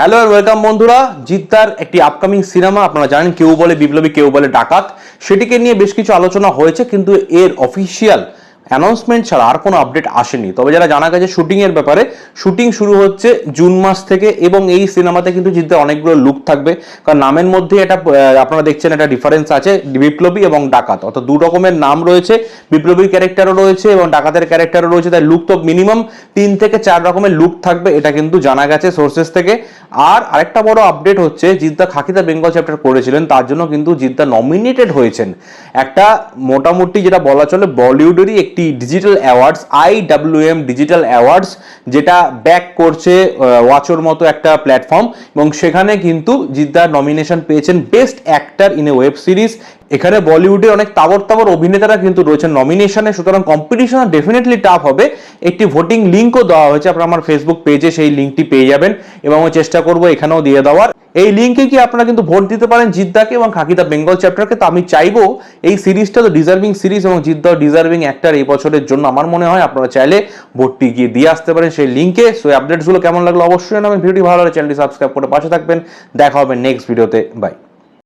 Hello আর welcome বন্ধুরা। জিদ্দার একটি upcoming cinema আপনারা জানেন কেউ বলে বিপ্লবী, কেউ বলে ডাকাত। সেটিকে নিয়ে বেশ কিছু আলোচনা হয়েছে, কিন্তু এর অফিসিয়াল অ্যানাউন্সমেন্ট ছাড়া আর কোনো আপডেট আসেনি। তবে যারা জানা গেছে শুটিং এর ব্যাপারে শুটিং শুরু হচ্ছে জুন মাস থেকে এবং এই সিনেমাতে কিন্তু জিদ্দার অনেকগুলো লুক থাকবে। কারণ নামের মধ্যে এটা আপনারা দেখছেন একটা ডিফারেন্স আছে, বিপ্লবী এবং ডাকাত। অর্থাৎ দু রকমের নাম রয়েছে, বিপ্লবীর ক্যারেক্টারও রয়েছে এবং ডাকাতের ক্যারেক্টারও রয়েছে, তাই লুক তো মিনিমাম তিন থেকে চার রকমের লুক থাকবে, এটা কিন্তু জানা গেছে সোর্সেস থেকে। আর আরেকটা বড় আপডেট হচ্ছে, জিদ্দা খাকিদা বেঙ্গল চ্যাপ্টার করেছিলেন, তার জন্য কিন্তু জিদ্দা নমিনেটেড হয়েছেন। একটা মোটামুটি যেটা বলা চলে বলিউডেরই একটি digital awards I M digital awards যেটা ব্যাক করছে ওয়াচোর মতো একটা প্ল্যাটফর্ম এবং সেখানে কিন্তু জিদ্দার নমিনেশন পেয়েছেন best actor in a web series এখানে বলিউডের অনেক তাবর তাবর অভিনেতারা কিন্তু রয়েছেন নমিনেশনে সুতরাং কম্পিটিশন ডেফিনেটলি টাফ হবে। একটি ভোটিং লিঙ্কও দেওয়া হয়েছে আপনারা আমার ফেসবুক পেজে সেই লিঙ্কটি পেয়ে যাবেন এবং চেষ্টা করব এখানেও দিয়ে দেওয়ার। এই লিঙ্কে কি আপনারা কিন্তু ভোট দিতে পারেন জিদ্দাকে এবং খাকিদা বেঙ্গল চ্যাপ্টারকে তো আমি চাইব এই সিরিজটা তো ডিজার্ভিং সিরিজ এবং জিদ্দাও ডিজার্ভিং অ্যাক্টার এই বছরের জন্য। আমার মনে হয় আপনারা চাইলে ভোটটি গিয়ে দিয়ে আসতে পারেন সেই লিঙ্কে সো আপডেটসগুলো কেমন লাগল অবশ্যই জানাবেন। ভিডিওটি ভালো লাগলে চ্যানেলটি সাবস্ক্রাইব করে পাশে থাকবেন। দেখা হবে নেক্সট ভিডিওতে বাই